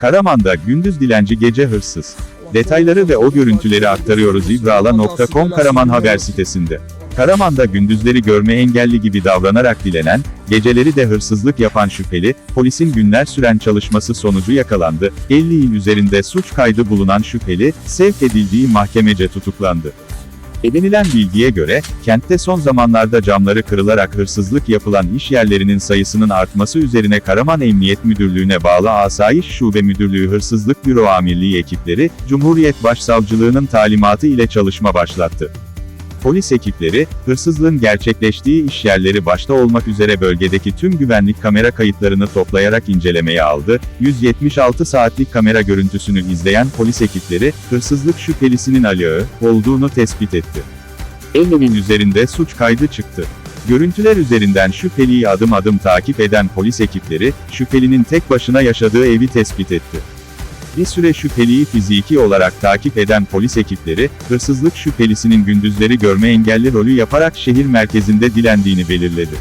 Karaman'da gündüz dilenci gece hırsız. Detayları ve o görüntüleri aktarıyoruz ibrala.com Karaman haber sitesinde. Karaman'da gündüzleri görme engelli gibi davranarak dilenen, geceleri de hırsızlık yapan şüpheli, polisin günler süren çalışması sonucu yakalandı. 50 il üzerinde suç kaydı bulunan şüpheli, sevk edildiği mahkemece tutuklandı. Edinilen bilgiye göre, kentte son zamanlarda camları kırılarak hırsızlık yapılan iş yerlerinin sayısının artması üzerine Karaman Emniyet Müdürlüğü'ne bağlı Asayiş Şube Müdürlüğü Hırsızlık Büro Amirliği ekipleri, Cumhuriyet Başsavcılığının talimatı ile çalışma başlattı. Polis ekipleri, hırsızlığın gerçekleştiği iş yerleri başta olmak üzere bölgedeki tüm güvenlik kamera kayıtlarını toplayarak incelemeye aldı. 176 saatlik kamera görüntüsünü izleyen polis ekipleri, hırsızlık şüphelisinin Ali Ö. olduğunu tespit etti. Evinin üzerinde suç kaydı çıktı. Görüntüler üzerinden şüpheliyi adım adım takip eden polis ekipleri, şüphelinin tek başına yaşadığı evi tespit etti. Bir süre şüpheliyi fiziki olarak takip eden polis ekipleri, hırsızlık şüphelisinin gündüzleri görme engelli rolü yaparak şehir merkezinde dilendiğini belirledi.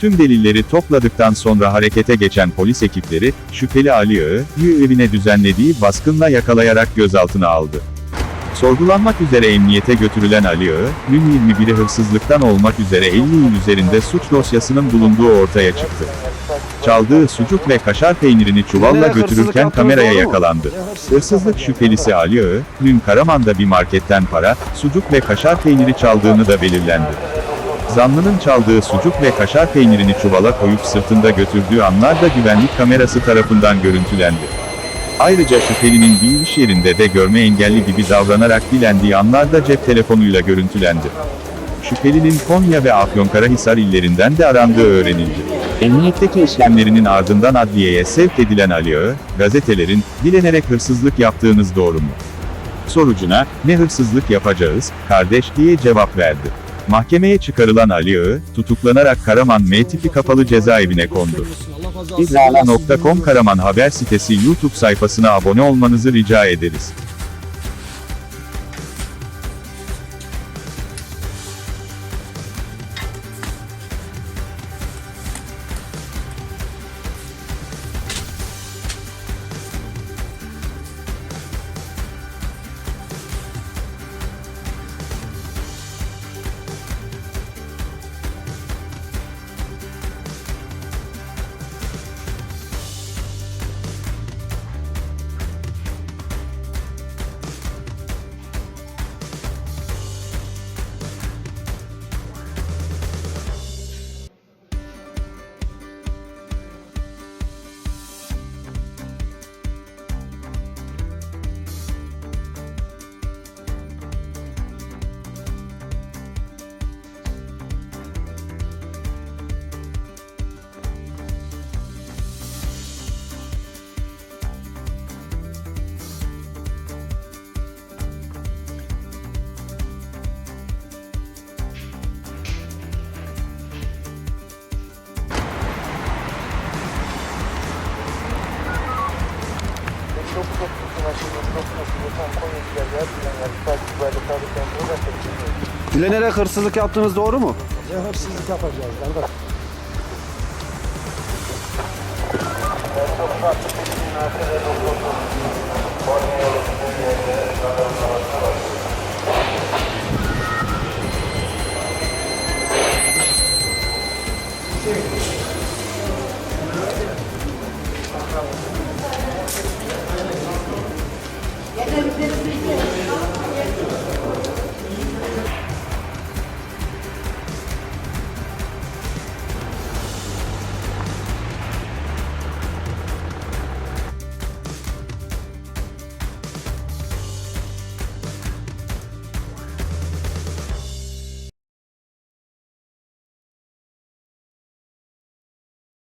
Tüm delilleri topladıktan sonra harekete geçen polis ekipleri, şüpheli Ali Ö'yü evine düzenlediği baskınla yakalayarak gözaltına aldı. Sorgulanmak üzere emniyete götürülen Ali Ö, dün 21'i hırsızlıktan olmak üzere 50 il üzerinde suç dosyasının bulunduğu ortaya çıktı. Çaldığı sucuk ve kaşar peynirini çuvalla götürürken kameraya yakalandı. Hırsızlık şüphelisi Ali Ö, dün Karaman'da bir marketten para, sucuk ve kaşar peyniri çaldığını da belirlendi. Zanlının çaldığı sucuk ve kaşar peynirini çuvala koyup sırtında götürdüğü anlar da güvenlik kamerası tarafından görüntülendi. Ayrıca şüphelinin bir iş yerinde de görme engelli gibi davranarak dilendiği anlar da cep telefonuyla görüntülendi. Şüphelinin Konya ve Afyonkarahisar illerinden de arandığı öğrenildi. Emniyetteki işlemlerinin ardından adliyeye sevk edilen Ali Ö, gazetelerin, dilenerek hırsızlık yaptığınız doğru mu? Sorucuna, ne hırsızlık yapacağız, kardeş diye cevap verdi. Mahkemeye çıkarılan Ali Ö, tutuklanarak Karaman M tipi kapalı cezaevine kondu. İzala.com Karaman haber sitesi YouTube sayfasına abone olmanızı rica ederiz. Dilenerek hırsızlık yaptığınız doğru mu? Ne hırsızlık yapacağız kardeş?